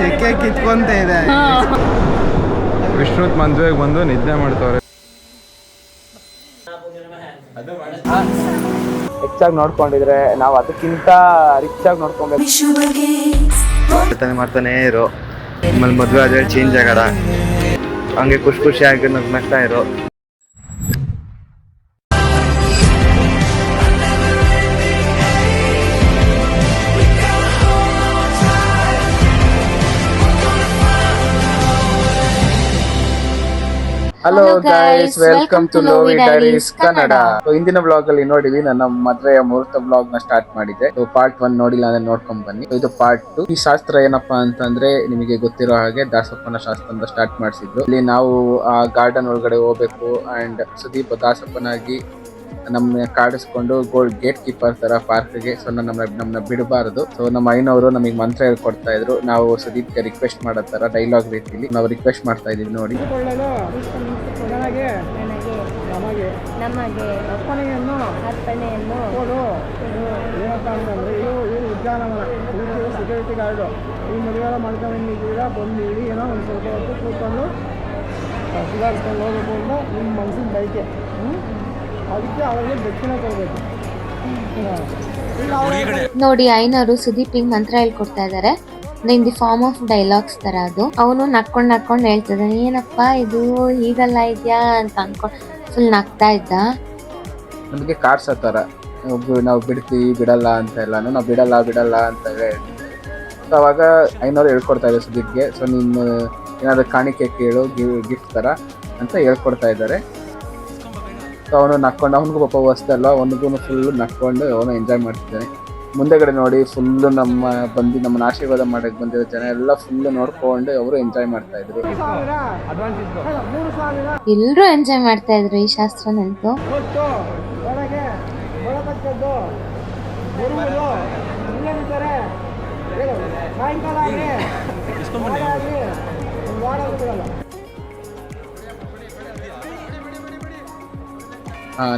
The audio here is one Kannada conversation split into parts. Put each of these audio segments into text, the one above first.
ಸೆಕೆ ಕಿತ್ಕೊಂತ ಇದೆ? ವಿಷ್ಣುತ್ ಮದುವೆಗೆ ಬಂದು ನಿದ್ದೆ ಮಾಡ್ತಾವ್ರೆ. ಹೆಚ್ಚಾಗಿ ನೋಡ್ಕೊಂಡಿದ್ರೆ ನಾವು ಅದಕ್ಕಿಂತ ರಿಚ್ ಆಗಿ ನೋಡ್ಕೊಬೇಕು ಮಾಡ್ತಾನೆ ಇರೋ. ಮದ್ವೆ ಆಮೇಲೆ ಮದುವೆ ಆದ್ರೆ ಚೇಂಜ್ ಆಗಲ್ಲ. ಹಂಗೆ ಖುಷಿ ಖುಷಿಯಾಗಿ ನಗ್ನಗ್ತಾ ಇರು. Hello guys guys welcome to Lovi diaries Kannada ಹಿಂದಿನ ಇಂದಿನ ಬ್ಲಾಗ್ ಅಲ್ಲಿ ನೋಡಿವಿ ನನ್ನ ಮದುವೆಯ ಮುಹೂರ್ತ ಬ್ಲಾಗ್ನ ಸ್ಟಾರ್ಟ್ ಮಾಡಿದೆ ಪಾರ್ಟ್ ಒನ್ ನೋಡಿಲ್ಲ ಅಂದ್ರೆ ನೋಡ್ಕೊಂಡ್ ಬನ್ನಿ. ಇದು ಪಾರ್ಟ್ ಟು ಈ ಶಾಸ್ತ್ರ ಏನಪ್ಪಾ ಅಂತಂದ್ರೆ ನಿಮಗೆ ಗೊತ್ತಿರೋ ಹಾಗೆ ದಾಸಪ್ಪನ ಶಾಸ್ತ್ರ ಅಂತ ಸ್ಟಾರ್ಟ್ ಮಾಡಿಸಿದ್ರು. ಇಲ್ಲಿ ನಾವು ಆ ಗಾರ್ಡನ್ ಒಳಗಡೆ ಹೋಗ್ಬೇಕು ಅಂಡ್ ಸುದೀಪ್ ದಾಸಪ್ಪನಾಗಿ ನಮ್ಮನ್ನ ಕಾಡಿಸ್ಕೊಂಡು ಗೋಲ್ಡ್ ಗೇಟ್ ಕೀಪರ್ ತರ ಪಾರ್ಕ್ಗೆ ಸೊ ನಮ್ಮ ನಮ್ಮನ್ನ ಬಿಡಬಾರದು. ಸೊ ನಮ್ಮ ಐನವರು ನಮಗೆ ಮಂತ್ರ ಹೇಳ್ಕೊಡ್ತಾ ಇದ್ರು. ನಾವು ಸುದೀಪ್ಗೆ ರಿಕ್ವೆಸ್ಟ್ ಮಾಡೋ ತರ ಡೈಲಾಗ್ ರೀತಿಲಿ ನಾವು ರಿಕ್ವೆಸ್ಟ್ ಮಾಡ್ತಾ ಇದೀವಿ ನೋಡಿ. ನನಗೆ ನಮಗೆ. ಅರ್ಪಣೆಯನ್ನು ಅರ್ಪಣೆಯನ್ನು ಕೊಡು. ಏನಪ್ಪ ಅಂತಂದ್ರೆ ಇದು ಇದು ಉದ್ಯಾನವನ. ಸೆಕ್ಯೂರಿಟಿ ಗಾರ್ಡು ಈ ಮದುವೆ ಮಾಡ್ಕೊಂಡಿದ್ದೀರಾ ಬಂದಿರಿ. ಏನೋ ಒಂದು ಸ್ವಲ್ಪ ಹೊತ್ತು ಕೂತ್ಕೊಂಡು ಸುಧಾರಿಸ್ಕೊಂಡು ಹೋಗಬೇಕು ಅಂತ ನಿಮ್ಮ ಮನಸ್ಸಿನ ಬಯಕೆ. ಹ್ಞೂ ಅದಕ್ಕೆ ಅವರಿಗೆ ದಕ್ಷಿಣ ಕೊಡಬೇಕು. ನೋಡಿ ಐನವರು ಸುದೀಪಿಗೆ ಮಂತ್ರ ಹೇಳ್ಕೊಡ್ತಾ ಇದ್ದಾರೆ in the form of dialogues ತರ ಅದು. ಅವನು ನಕ್ಕೊಂಡ್ ನಕ್ಕೊಂಡ್ ಹೇಳ್ತಿದ್ದಾನೆ ಏನಪ್ಪ ಇದು ಹೀಗಲ್ಲ ಇದ್ಯಾ? ಅಂತ ಅನ್ಕೊಂಡ್ ಫುಲ್ ನಗ್ತಾ ಇದ್ದ. ನಮಗೆ ಕಾರ್ಡ್ಸ್ ಥರ ನಾವು ಬಿಡ್ತೀವಿ ಬಿಡಲ್ಲ ಅಂತ ಎಲ್ಲಾನು ನಾವು ಬಿಡಲ್ಲ ಬಿಡಲ್ಲ ಅಂತ ಹೇಳಿ ಸೊ ಅವಾಗ ಐನವ್ರು ಹೇಳ್ಕೊಡ್ತಾ ಇದ್ದಾರೆ ಸುದೀಪ್ಗೆ. ಸೊ ನಿಮ್ಮ ಏನಾದರೂ ಕಾಣಿಕೆ ಕೇಳು ಗಿಫ್ಟ್ ಥರ ಅಂತ ಹೇಳ್ಕೊಡ್ತಾ ಇದ್ದಾರೆ ಸೊ ಅವನು ನಕ್ಕೊಂಡು. ಅವನಿಗೂ ಪಾಪ ಹೊಸ್ದಲ್ಲ ಅವನಿಗೂ ಫುಲ್ ನಕ್ಕೊಂಡು ಅವನು ಎಂಜಾಯ್ ಮಾಡ್ತಿದ್ದಾನೆ. ಮುಂದೆಗಡೆ ನೋಡಿ ಫುಲ್ಲು ನಮ್ಮ ಬಂದು ನಮ್ಮನ್ನ ಆಶೀರ್ವಾದ ಮಾಡಕ್ಕೆ ಬಂದಿರೋ ಜನ ಎಲ್ಲ ಫುಲ್ ನೋಡ್ಕೊಂಡು ಅವರು ಎಂಜಾಯ್ ಮಾಡ್ತಾ ಇದ್ರು. ಎಲ್ಲರೂ ಎಂಜಾಯ್ ಮಾಡ್ತಾ ಇದ್ರು ಈ ಶಾಸ್ತ್ರ ಸಾಯಂಕಾಲ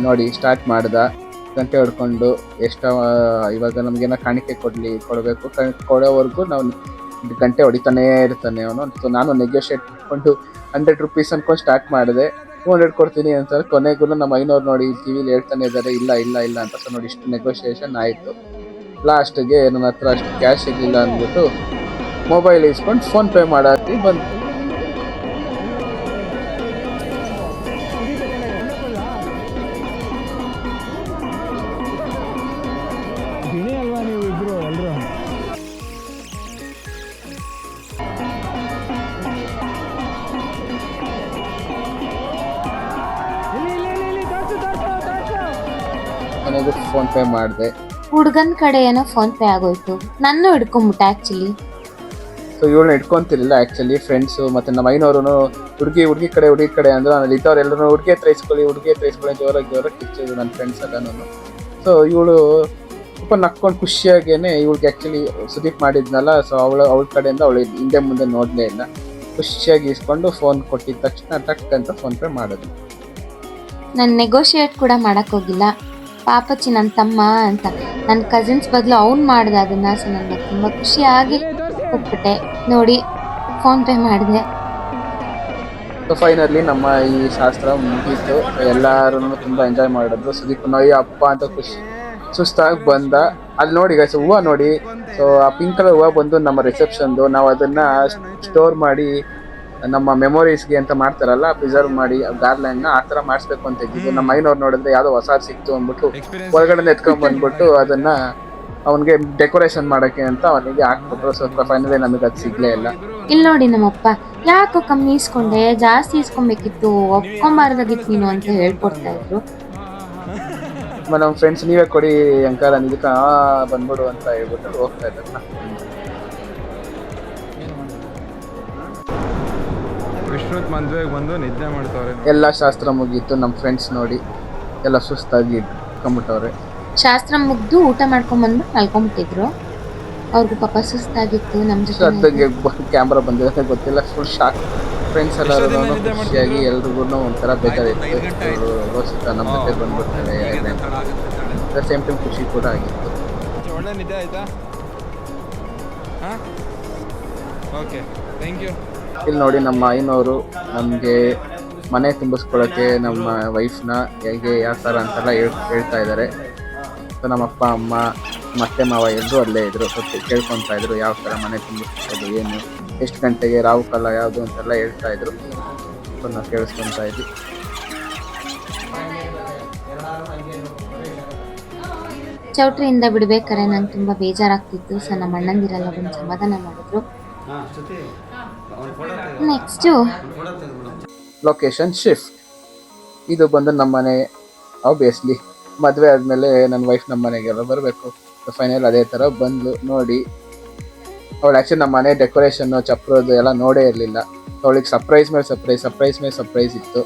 ನೋಡಿ ಸ್ಟಾರ್ಟ್ ಮಾಡ್ದ. ಗಂಟೆ ಹೊಡ್ಕೊಂಡು ಎಷ್ಟ ಇವಾಗ ನಮಗೇನೋ ಕಾಣಿಕೆ ಕೊಡ್ಲಿ, ಕೊಡಬೇಕು. ಕೊಡೋವರೆಗೂ ನಾವು ಗಂಟೆ ಹೊಡಿತಾನೇ ಇರ್ತಾನೆ ಅವನು. ಸೊ ನಾನು ನೆಗೋಷಿಯೇಟ್ ಮಾಡ್ಕೊಂಡು ಹಂಡ್ರೆಡ್ ರುಪೀಸ್ ಅನ್ಕೊಂಡು ಸ್ಟಾರ್ಟ್ ಮಾಡಿದೆ. ಟೂ ಹಂಡ್ರೆಡ್ ಕೊಡ್ತೀನಿ ಅಂತ ಕೊನೆಗೂ ನಮ್ಮ ಐನೂರು ನೋಡಿ ಟಿವಿಲಿ ಹೇಳ್ತಾನೆ ಇದ್ದಾರೆ ಇಲ್ಲ ಇಲ್ಲ ಇಲ್ಲ ಅಂತ. ಸೊ ನೋಡಿ ಇಷ್ಟು ನೆಗೋಷಿಯೇಷನ್ ಆಯಿತು. ಲಾಸ್ಟಿಗೆ ನನ್ನ ಹತ್ರ ಅಷ್ಟು ಕ್ಯಾಶ್ ಇರಲಿಲ್ಲ ಅಂದ್ಬಿಟ್ಟು ಮೊಬೈಲ್ ಇಸ್ಕೊಂಡು ಫೋನ್ಪೇ ಮಾಡಿ ಬಂತು ಪೇ ಮಾಡಿದೆ. ಹುಡುಗನ ಕಡೆ ಏನೋ ಫೋನ್ ಪೇ ಆಗೋಯ್ತು. ನನ್ನ ಹಿಡ್ಕೊಂಬಿಟ್ಟ ಆ್ಯಕ್ಚುಲಿ ಸೊ ಇವಳನ್ನ ಇಟ್ಕೊಂತಿರ್ಲಿಲ್ಲ ಆ್ಯಕ್ಚುಲಿ ಫ್ರೆಂಡ್ಸು ಮತ್ತು ನಮ್ಮ ಐನವರು ಹುಡುಗಿ ಹುಡುಗಿ ಕಡೆ ಹುಡುಗಿ ಕಡೆ ಅಂದ್ರೆ ನಾನು ಇದ್ದವ್ರು ಎಲ್ಲರೂ ಹುಡುಗಿ ಹತ್ರ ಇಸ್ಕೊಳ್ಳಿ ಹುಡುಗಿ ಹತ್ರ ಇಸ್ಕೊಳ್ಳಿ ಜೋರಾಗಿ ಜೋರಾಗಿ ಕಿಚ್ಚಿದ್ರು ನನ್ನ ಫ್ರೆಂಡ್ಸ್ ಎಲ್ಲ ನಾನು ಸೊ ಇವಳು ಸ್ವಲ್ಪ ನಕ್ಕೊಂಡು ಖುಷಿಯಾಗೇನೆ ಇವಳಿಗೆ ಆ್ಯಕ್ಚುಲಿ ಸುದೀಪ್ ಮಾಡಿದ್ನಲ್ಲ ಸೊ ಅವಳು ಅವಳ ಕಡೆಯಿಂದ ಅವಳು ಹಿಂದೆ ಮುಂದೆ ನೋಡಲೇ ಇಲ್ಲ. ಖುಷಿಯಾಗಿ ಇಸ್ಕೊಂಡು ಫೋನ್ ಕೊಟ್ಟಿದ ತಕ್ಷಣ ಟಕ್ ಅಂತ ಫೋನ್ ಪೇ ಮಾಡಿದ್ರು ನಾನು ನೆಗೋಷಿಯೇಟ್ ಕೂಡ ಮಾಡಕ್ ಹೋಗಿಲ್ಲ. ಪಾಪಚ್ಚಿ ನನ್ನ ತಮ್ಮ ಅಂತ. ನನ್ನ ಕಸಿನ್ಸ್ ಬದಲು ಅವ್ನು ಮಾಡಿದೆ ಅದನ್ನು ಸೊ ನನಗೆ ತುಂಬ ಖುಷಿಯಾಗಿ ಕೊಟ್ಬಿಟ್ಟೆ. ನೋಡಿ ಫೋನ್ ಪೇ ಮಾಡಿದೆ. ಫೈನಲಿ ನಮ್ಮ ಈ ಶಾಸ್ತ್ರ ಮುಗೀತು. ಎಲ್ಲರೂ ತುಂಬ ಎಂಜಾಯ್ ಮಾಡಿದ್ರು. ಸುದೀಪ್ ನೋಯ್ ಅಪ್ಪ ಅಂತ ಖುಷಿ, ಸುಸ್ತಾಗಿ ಬಂದ. ಅಲ್ಲಿ ನೋಡಿ ಗೈಸ್ ಹೂವು ನೋಡಿ. ಸೊ ಆ ಪಿಂಕ್ ಕಲರ್ ಹೂವು ಬಂದು ನಮ್ಮ ರಿಸೆಪ್ಷನ್ದು ನಾವು ಅದನ್ನು ಸ್ಟೋರ್ ಮಾಡಿ ನಮ್ಮ ಮೆಮೊರೀಸ್ಗೆ ಅಂತ ಮಾಡ್ತಾರಲ್ಲ ಪ್ರಿಸರ್ವ್ ಮಾಡಿ ಗಾರ್ಲ್ಯಾಂಡ್ನ ಆ ತರ ಮಾಡಿಸ್ಬೇಕು ಅಂತ ಇದ್ದಿದ್ದು. ನಮ್ಮ ಮೈನವ್ರು ನೋಡಿದ್ರೆ ಯಾವ್ದೋ ಹೊಸ ಸಿಕ್ತು ಅಂದ್ಬಿಟ್ಟು ಹೊರಗಡೆ ಎತ್ಕೊಂಡ್ ಬಂದ್ಬಿಟ್ಟು ಅದನ್ನ ಅವನಿಗೆ ಡೆಕೋರೇಷನ್ ಮಾಡಕ್ಕೆ ಅಂತ ಅವನಿಗೆ ಹಾಕ್ಬಿಟ್ರು. ಸ್ವಲ್ಪ ಫೈನಲಿ ನಮಗೆ ಅದು ಸಿಗ್ಲೇ ಇಲ್ಲ. ಇಲ್ಲಿ ನೋಡಿ ನಮ್ಮಪ್ಪ ಯಾಕೋ ಕಮ್ಮಿ ಇಸ್ಕೊಂಡೆ ಜಾಸ್ತಿ ಇಸ್ಕೊಬೇಕಿತ್ತು ಒಪ್ಕೊಂಬಾರ್ದಾಗಿತ್ತು ನೀನು ಅಂತ ಹೇಳ್ಕೊಡ್ತಾ ಇದ್ರು. ನಮ್ಮ ಫ್ರೆಂಡ್ಸ್ ನೀವೇ ಕೊಡಿ ಅಂಕಲ್ ಆ ಬಂದ್ಬಿಡು ಅಂತ ಹೇಳ್ಬಿಟ್ಟು ಹೋಗ್ತಾ ಇದ್ದ ವಿಷ್ಣುತ್ ಮದುವೆಗೆ ಬಂದು ನಿದ್ದೆ ಮಾಡ್ತವ್ರೆ. ಎಲ್ಲ ಶಾಸ್ತ್ರ ಮುಗೀತು ನಮ್ಮ ಫ್ರೆಂಡ್ಸ್ ನೋಡಿ. ಎಲ್ಲ ಸುಸ್ತಾಗಿ ಇಟ್ಕೊಂಡ್ಬಿಟ್ಟವ್ರೆ ಶಾಸ್ತ್ರ ಮುಗ್ದು ಊಟ ಮಾಡ್ಕೊಂಡ್ ಬಂದು ಮಲ್ಕೊಂಡ್ಬಿಟ್ಟಿದ್ರು ಅವ್ರಿಗೂ ಪಾಪ ಸುಸ್ತಾಗಿತ್ತು ನಮ್ಮ ಜೊತೆ ಕ್ಯಾಮ್ರಾ ಬಂದಿರೋದೇ ಗೊತ್ತಿಲ್ಲ ಫುಲ್ ಶಾಕ್ ಫ್ರೆಂಡ್ಸ್ ಎಲ್ಲರೂ ಖುಷಿಯಾಗಿ ಎಲ್ರಿಗೂ ಒಂಥರ ಬೇಕಾಗಿತ್ತು. ರೋಷಿತ ನಮ್ಮ ಜೊತೆ ಬಂದ್ಬಿಡ್ತಾರೆ ಅಟ್ ಸೇಮ್ ಟೈಮ್ ಖುಷಿ ಕೂಡ ಆಗಿತ್ತು. ಒಳ್ಳೆ ನಿದ್ದೆ ಆಯ್ತಾ? ಹಾಂ? ಓಕೆ ಥ್ಯಾಂಕ್ ಯು ಇಲ್ಲಿ ನೋಡಿ ನಮ್ಮ ಅಯ್ಯನವರು ನಮಗೆ ಮನೆ ತುಂಬಿಸ್ಕೊಳ್ಳೋಕ್ಕೆ ನಮ್ಮ ವೈಫ್ನ ಹೇಗೆ ಯಾವ ಥರ ಅಂತೆಲ್ಲ ಹೇಳ್ ಹೇಳ್ತಾ ಇದ್ದಾರೆ. ಸೊ ನಮ್ಮ ಅಪ್ಪ ಅಮ್ಮ ಮತ್ತೆ ಮಾವ ಎಲ್ಲರೂ ಅಲ್ಲೇ ಇದ್ರು. ಸ್ವಲ್ಪ ಕೇಳ್ಕೊತಾ ಇದ್ರು ಯಾವ ಥರ ಮನೆ ತುಂಬಿಸ್ಕೊಳ್ಳೋದು ಏನು ಎಷ್ಟು ಗಂಟೆಗೆ ರಾವು ಕಾಲ ಯಾವುದು ಅಂತೆಲ್ಲ ಹೇಳ್ತಾ ಇದ್ರು. ಸೊ ನಾವು ಕೇಳಿಸ್ಕೊತಾ ಇದ್ವಿ. ಚೌಟ್ರಿಯಿಂದ ಬಿಡ್ಬೇಕಾರೆ ನಂಗೆ ತುಂಬ ಬೇಜಾರಾಗ್ತಿತ್ತು. ಸೊ ನಮ್ಮ ಅಣ್ಣಂದಿರೆಲ್ಲ ಒಂದು ಸಮಾಧಾನ ಮಾಡಿದ್ರು. ನೆಕ್ಸ್ಟು ಲೊಕೇಶನ್ ಶಿಫ್ಟ್ ಇದು ಬಂದು ನಮ್ಮ ಮನೆ ಆಬ್ವಿಯಸ್ಲಿ ಮದುವೆ ಆದಮೇಲೆ ನನ್ನ ವೈಫ್ ನಮ್ಮ ಮನೆಗೆಲ್ಲ ಬರಬೇಕು. ಫೈನಲ್ ಅದೇ ಥರ ಬಂದು ನೋಡಿ. ಅವಳು ಆ್ಯಕ್ಚುಲಿ ನಮ್ಮ ಮನೆ ಡೆಕೋರೇಷನ್ನು ಚಪ್ರದ್ದು ಎಲ್ಲ ನೋಡೇ ಇರಲಿಲ್ಲ. ಅವಳಿಗೆ ಸರ್ಪ್ರೈಸ್ ಮೇಲೆ ಸರ್ಪ್ರೈಸ್ ಸರ್ಪ್ರೈಸ್ ಮೇಲೆ ಸರ್ಪ್ರೈಸ್ ಇತ್ತು.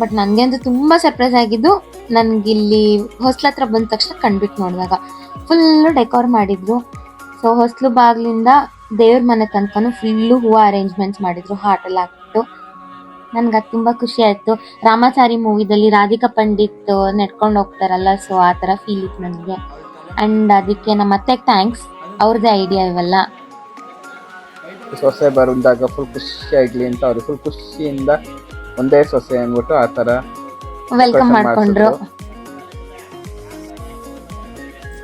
ಬಟ್ ನನಗೆ ಅಂತೂ ತುಂಬ ಸರ್ಪ್ರೈಸ್ ಆಗಿದ್ದು ನನಗಿಲ್ಲಿ ಹೊಸ್ಲ ಹತ್ರ ಬಂದ ತಕ್ಷಣ ಕಂಡ್ಬಿಟ್ಟು ನೋಡಿದಾಗ ಫುಲ್ಲು ಡೆಕೋರ್ ಮಾಡಿದ್ರು. ಸೊ ಹೊಸ್ಲು ಬಾಗಿಲಿಂದ ದೇವ್ರ ಮನೆ ತನಕನೂ ಫುಲ್ಲು ಹೂವು ಅರೇಂಜ್ಮೆಂಟ್ಸ್ ಮಾಡಿದ್ರು ಹಾರ್ಟ್ ಎಲ್ಲ ಹಾಕ್ಬಿಟ್ಟು. ನನ್ಗೆ ಅದು ತುಂಬ ಖುಷಿ ಆಯಿತು. ರಾಮಾಚಾರಿ ಮೂವಿದಲ್ಲಿ ರಾಧಿಕಾ ಪಂಡಿತ್ ನೆಡ್ಕೊಂಡು ಹೋಗ್ತಾರಲ್ಲ ಸೊ ಆ ಥರ ಫೀಲ್ ಇತ್ತು ನನಗೆ. ಆ್ಯಂಡ್ ಅದಕ್ಕೆ ನಮ್ಮ ಅತ್ತೆ ಥ್ಯಾಂಕ್ಸ್ ಅವ್ರದ್ದೇ ಐಡಿಯಾ ಇವೆಲ್ಲ. ಸೊಸೆ ಬಂದಾಗ ಫುಲ್ ಖುಷಿಯಾಗಲಿ ಅಂತ ಅವ್ರಿಗೆ ಫುಲ್ ಖುಷಿಯಿಂದ ಒಂದೇ ಸೊಸೆ ಅಂದ್ಬಿಟ್ಟು ಆ ಥರ ವೆಲ್ಕಮ್ ಮಾಡ್ಕೊಂಡ್ರು.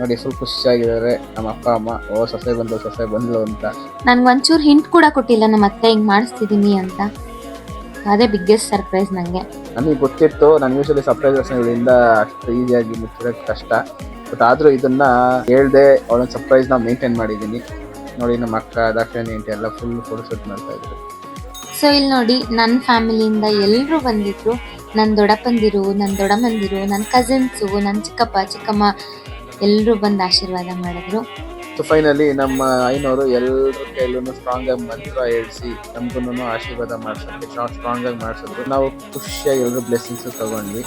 ನೋಡಿ ಸ್ವಲ್ಪ ಖುಷಿಯಾಗಿದ್ದಾರೆ ನಮ್ಮ ಅಪ್ಪ ಅಮ್ಮ ಓ ಸೊಸೆ ಬಂದು ಸೊಸೆ ಬಂದ್ಲು ಅಂತ. ನನ್ಗೆ ಒಂಚೂರು ಹಿಂಟ್ ಕೂಡ ಕೊಟ್ಟಿಲ್ಲ ನಮ್ಮ ಅತ್ತೆ ಹಿಂಗೆ ಮಾಡಿಸ್ತಿದ್ದೀನಿ ಅಂತ. ಅದೇ ಬಿಗ್ಗೆಸ್ಟ್ ಸರ್ಪ್ರೈಸ್ ನನಗೆ ನನಗೆ ಗೊತ್ತಿತ್ತು ನಾನು ಯೂಶಲಿ ಸರ್ಪ್ರೈಸಸ್ಗಳಿಂದ ಅಷ್ಟು ಈಸಿಯಾಗಿ ಮುಚ್ಚಿರೋಕ್ಕೆ ಕಷ್ಟ. ಬಟ್ ಆದರೂ ಇದನ್ನ ಹೇಳ್ದೆ ಅವಳೊಂದು ಸರ್ಪ್ರೈಸ್ನ ಮೇಂಟೈನ್ ಮಾಡಿದ್ದೀನಿ ನೋಡಿ ನಮ್ಮ ಅಕ್ಕ ದಾಕ್ಷಣಿ ಅಂತ ಎಲ್ಲ ಫುಲ್ ಫೋಟೋಶೂಟ್ ಮಾಡ್ತಾ ಇದ್ರು. ಸೊ ಇಲ್ಲಿ ನೋಡಿ ನನ್ನ ಫ್ಯಾಮಿಲಿಯಿಂದ ಎಲ್ಲರೂ ಬಂದಿದ್ರು. ನನ್ನ ದೊಡ್ಡಪ್ಪಂದಿರು ನನ್ನ ದೊಡ್ಡಮ್ಮಂದಿರು ನನ್ನ ಕಸಿನ್ಸು ನನ್ನ ಚಿಕ್ಕಪ್ಪ ಚಿಕ್ಕಮ್ಮ ಎಲ್ಲರೂ ಬಂದು ಆಶೀರ್ವಾದ ಮಾಡಿದ್ರು. ಸೊ ಫೈನಲಿ ನಮ್ಮ ಐನವರು ಎಲ್ಲರ ಕೈಲೂ ಸ್ಟ್ರಾಂಗ್ ಆಗಿ ಮಂತ್ರ ಹೇಳಿಸಿ ನಮ್ಗೂ ಆಶೀರ್ವಾದ ಮಾಡ್ಸೋಕ್ಕೆ ಸ್ಟ್ರಾಂಗ್ ಆಗಿ ಮಾಡಿಸಿದ್ರು. ನಾವು ಖುಷಿಯಾಗಿ ಎಲ್ಲರೂ ಬ್ಲೆಸ್ಸಿಂಗ್ಸ್ ತಗೊಂಡ್ವಿ.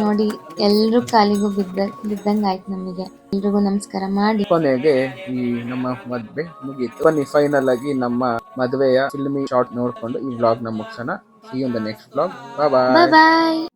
ನೋಡಿ ಎಲ್ರು ಕಾಲಿಗೂ ಬಿದ್ದ ಬಿದ್ದಂಗೆ ಆಯ್ತು ನಮಗೆ. ಎಲ್ರಿಗೂ ನಮಸ್ಕಾರ ಮಾಡಿ. ಕೊನೆಗೆ ಈ ನಮ್ಮ ಮದ್ವೆ ಮುಗೀತು. ಬನ್ನಿ ಫೈನಲ್ ಆಗಿ ನಮ್ಮ ಮದುವೆಯ ಫಿಲ್ಮಿ ಶಾರ್ಟ್ ನೋಡ್ಕೊಂಡು ಈ ವ್ಲಾಗ್ನ ಮುಗಿಸೋಣ. See you on the next vlog. Bye bye. Bye bye.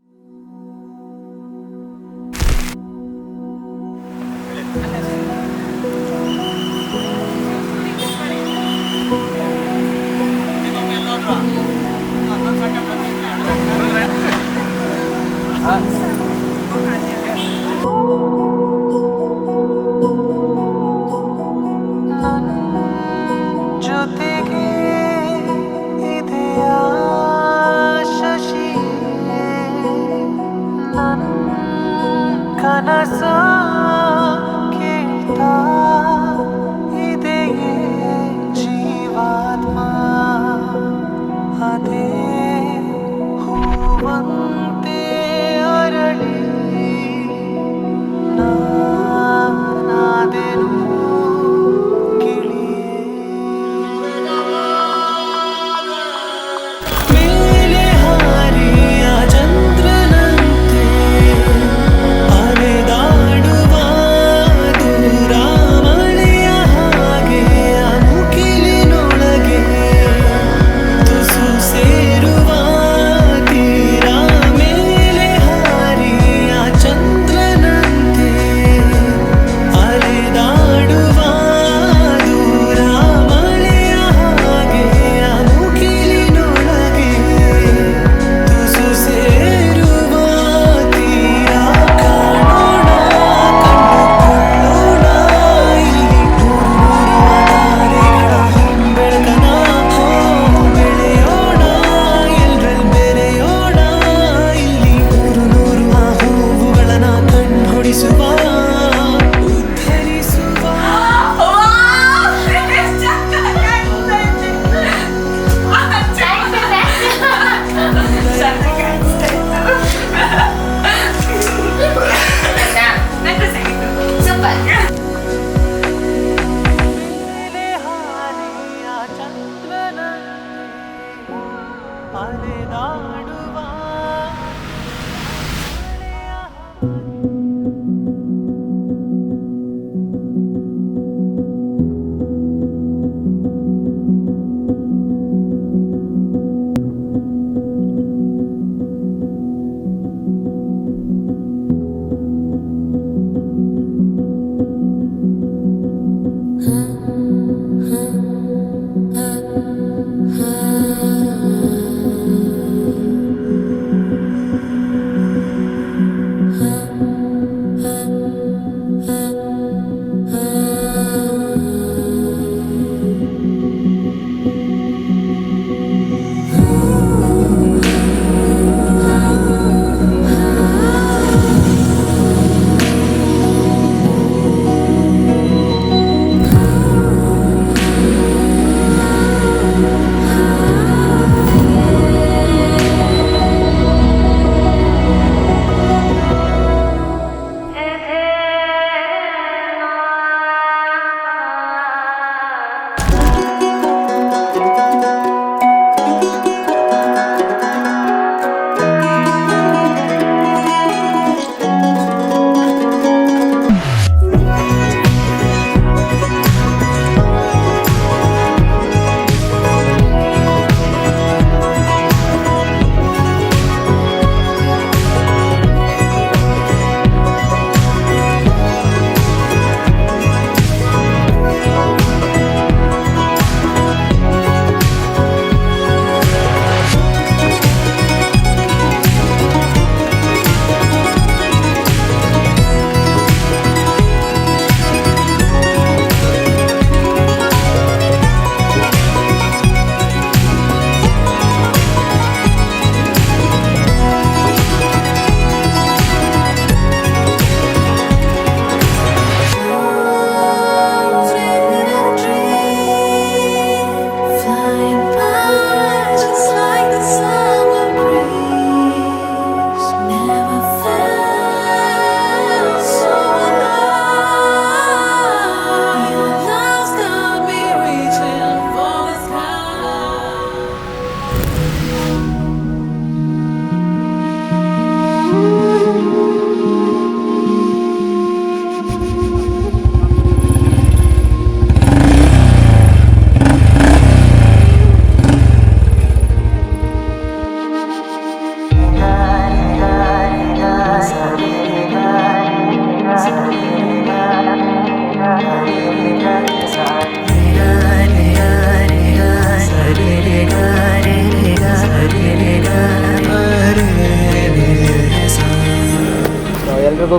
அலைநாடுவ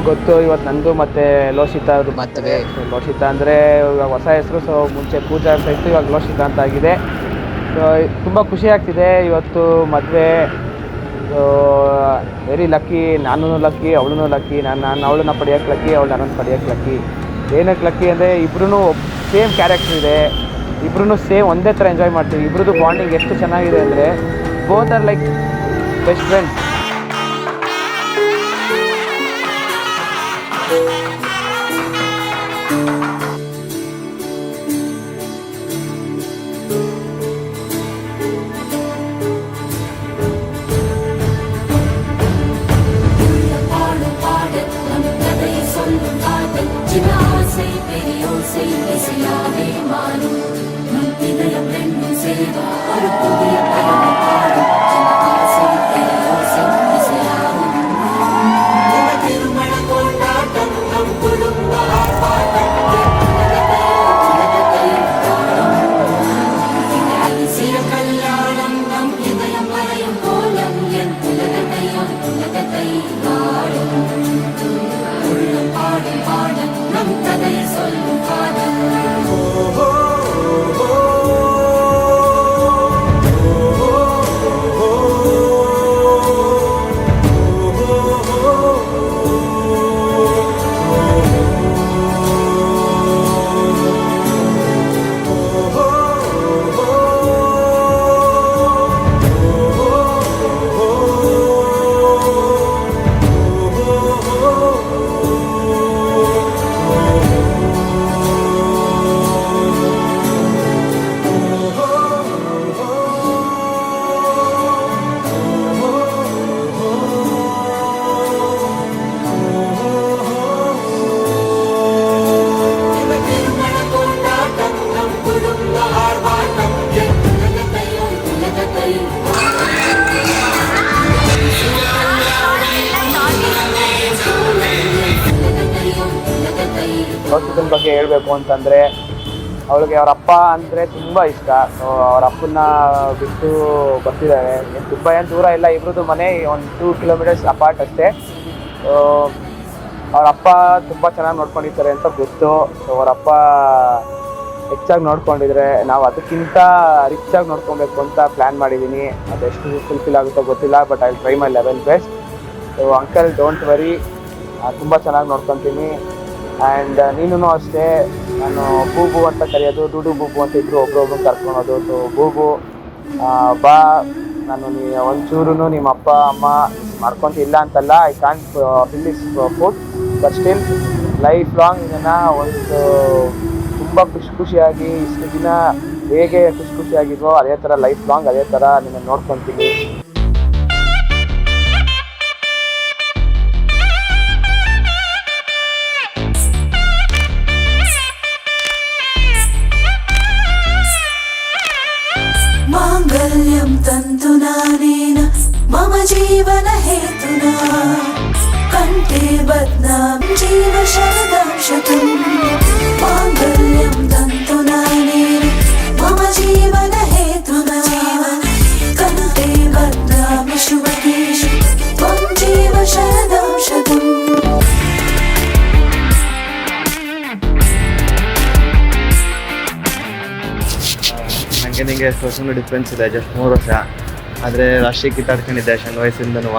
ಗೊತ್ತು ಇವತ್ತು ನಂದು ಮತ್ತೆ ಲೋಷಿತಾ ಅದು ಮತ್ತೆ ಲೋಷಿತಾ ಅಂದರೆ ಇವಾಗ ಹೊಸ ಹೆಸರು ಸೊ ಮುಂಚೆ ಪೂಜಾ ಅಂತ ಇತ್ತು ಇವಾಗ ಲೋಷಿತಾ ಅಂತ ಆಗಿದೆ. ಸೊ ತುಂಬ ಖುಷಿ ಆಗ್ತಿದೆ ಇವತ್ತು ಮದುವೆ. ಸೊ ವೆರಿ ಲಕ್ಕಿ ನಾನು ಲಕ್ಕಿ ಅವಳು ಲಕ್ಕಿ ನಾನು ನಾನು ಅವಳನ್ನ ಪಡೆಯೋಕ್ಕೆ ಲಕ್ಕಿ ಅವಳು ನನ್ನನ್ನು ಪಡೆಯೋಕ್ಕೆ ಲಕ್ಕಿ ಏನಕ್ಕೆ ಲಕ್ಕಿ ಅಂದರೆ ಇಬ್ಬರೂ ಸೇಮ್ ಕ್ಯಾರೆಕ್ಟರ್ ಇದೆ. ಇಬ್ಬರೂ ಸೇಮ್ ಒಂದೇ ಥರ ಎಂಜಾಯ್ ಮಾಡ್ತೀವಿ. ಇಬ್ರದ್ದು ಬಾಂಡಿಂಗ್ ಎಷ್ಟು ಚೆನ್ನಾಗಿದೆ ಅಂದರೆ both are like best friends ಲೋಷಿತನ ಬಗ್ಗೆ ಹೇಳಬೇಕು ಅಂತಂದರೆ, ಅವಳಿಗೆ ಅವರ ಅಪ್ಪ ಅಂದರೆ ತುಂಬ ಇಷ್ಟ. ಸೊ ಅವ್ರ ಅಪ್ಪನ ಬಿಟ್ಟು ಬರ್ತಿದ್ದಾರೆ. ತುಂಬ ಏನು ದೂರ ಇಲ್ಲ ಇಬ್ಬರದ್ದು ಮನೆ ಒಂದು ಟೂ ಕಿಲೋಮೀಟರ್ಸ್ ಅಪಾರ್ಟ್ ಅಷ್ಟೇ. ಅವ್ರ ಅಪ್ಪ ತುಂಬ ಚೆನ್ನಾಗಿ ನೋಡ್ಕೊಂಡಿರ್ತಾರೆ ಅಂತ ಗೊತ್ತು. ಸೊ ಅವ್ರ ಅಪ್ಪ ಹೆಚ್ಚಾಗಿ ನೋಡ್ಕೊಂಡಿದ್ರೆ ನಾವು ಅದಕ್ಕಿಂತ ರಿಚ್ಚಾಗಿ ನೋಡ್ಕೊಬೇಕು ಅಂತ ಪ್ಲ್ಯಾನ್ ಮಾಡಿದ್ದೀನಿ ಅದೆಷ್ಟು ಫುಲ್ಫಿಲ್ ಆಗುತ್ತೋ ಗೊತ್ತಿಲ್ಲ but I try my level best so uncle don't worry ತುಂಬ ಚೆನ್ನಾಗಿ ನೋಡ್ಕೊತೀನಿ. ಆ್ಯಂಡ್ ನೀನು ಅಷ್ಟೇ, ನಾನು ಬೂಬು ಅಂತ ಕರೆಯೋದು, ಡುಡು ಬೂಬು ಅಂತ ಇದ್ರು ಒಬ್ರೊಬ್ರು ಕರ್ಕೊಳೋದು ಸೊ ಬೂಬು ಬಾ, ನಾನು ನೀ ಒಂಚೂರು ನಿಮ್ಮ ಅಪ್ಪ, ಅಮ್ಮ ಮಾಡ್ಕೊಂತಿಲ್ಲ ಅಂತಲ್ಲ I can't is food but still life long ಇದನ್ನು ಒಂದು ತುಂಬ ಖುಷಿ ಖುಷಿಯಾಗಿ, ಇಷ್ಟು ದಿನ ಹೇಗೆ ಖುಷಿ ಖುಷಿಯಾಗಿದ್ವೋ, ಅದೇ ಥರ ಲೈಫ್ ಲಾಂಗ್ ಅದೇ ಥರ ನಿನ್ನ ನೋಡ್ಕೊತೀನಿ. ನನಗೆ ನಿಂಗೆ ಸೋಷಲ್ ಡಿಫ್ರೆನ್ಸ್ ಇದೆ ಜಸ್ಟ್ ಮೂರು ವರ್ಷ. ಆದರೆ ರಾಶಿ ಕಿತ್ತಾಡ್ಕೊಂಡಿದ್ದೆ ಸಣ್ಣ ವಯಸ್ಸಿಂದನೂ.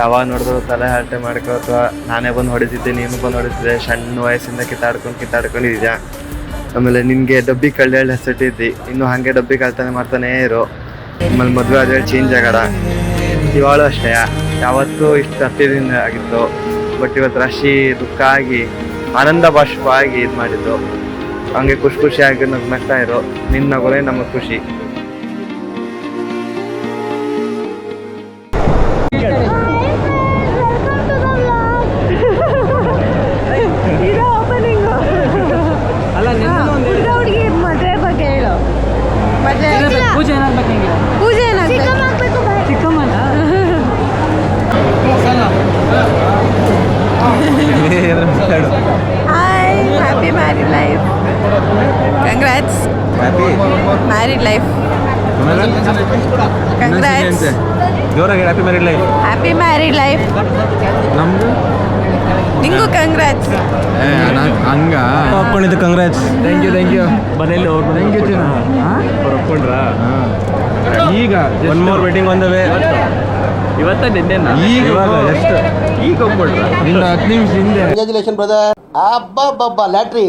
ಯಾವಾಗ ನೋಡಿದ್ರು ತಲೆ ಹರಟೆ ಅಥವಾ ನಾನೇ ಬಂದು ಹೊಡಿತಿದ್ದೆ, ನೀನು ಬಂದು ಹೊಡಿತಿದ್ದೆ ಸಣ್ಣ ವಯಸ್ಸಿಂದ ಕಿತ್ತಾಡ್ಕೊಂಡು ಕಿತ್ತಾಡ್ಕೊಂಡಿದ್ದೆ ಆಮೇಲೆ ನಿನಗೆ ಡಬ್ಬಿ ಕಳ್ಳಿ ಹೆಸರಿಟ್ಟಿದ್ದಿ ಇನ್ನೂ ಹಾಗೆ ಡಬ್ಬಿ ಕಳ್ತಾನೆ ಮಾಡ್ತಾನೇ ಇರು. ಆಮೇಲೆ ಮದುವೆ ಆದರೆ ಚೇಂಜ್ ಆಗೋಣ ಇವಾಳು ಅಷ್ಟೇ. ಯಾವತ್ತೂ ಇಷ್ಟು ಹತ್ತಿರದಿಂದ ಆಗಿತ್ತು ಬಟ್ ಇವತ್ತು ರಾಶಿ ದುಃಖ ಆಗಿ, ಆನಂದ ಬಾಷ್ಪ ಆಗಿ ಇದು ಮಾಡಿದ್ದು ಹಂಗೆ ಖುಷಿ ಖುಷಿಯಾಗಿ ನಗ್ನಗ್ತಾ ಇರೋ ನಿನ್ನ ನಮ್ಮ ನಮಗೆ ಖುಷಿ. ಕಂಗ್ರಾಟ್ಸ್ ಜೋರಾಗಿ happy married life happy married life ನಮ್ದು? ನಿಂಗೂ ಕಂಗ್ರಾಟ್ಸ್ ಹಂಗ? ಒಪ್ಕೊಂಡಿದ್ದು congrats thank you thank you ಮನೇಲಿ ಅವ್ರು ಥ್ಯಾಂಕ್ ಯು ಅವ್ರು ಒಪ್ಕೊಂಡ್ರಾ? ಈಗ one more waiting on the way ಇವತ್ತ ನಿನ್ನೆ ಈಗ ಎಷ್ಟು? ಈಗ ಒಪ್ಕೊಂಡ್ರ? ಇನ್ನು ಹತ್ತು ನಿಮಿಷ ಹಿಂದೆ. ಕಂಗ್ರ್ಯಾಚುಲೇಷನ್ ಬ್ರದರ್ ಅಬ್ಬಾ ಬಬ್ಬಾ ಲ್ಯಾಟ್ರಿ